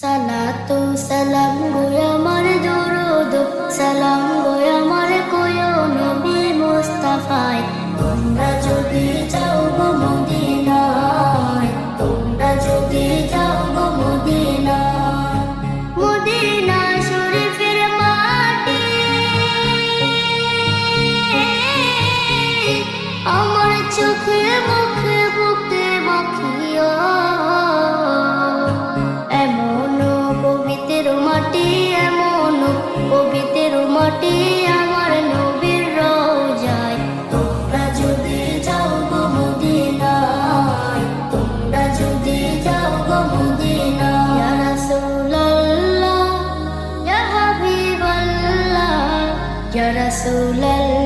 সালাতু সালাম গো আমার দরুদ, সালাম গো আমার কোয় নবী মুস্তাফায়। তোমরা যদি চাও গো মদিনায়, তোমরা যদি যাও গো মদিনায়। মদিনা শরীফের মাটি, আমার চোখে মুখে Ya Rasulullah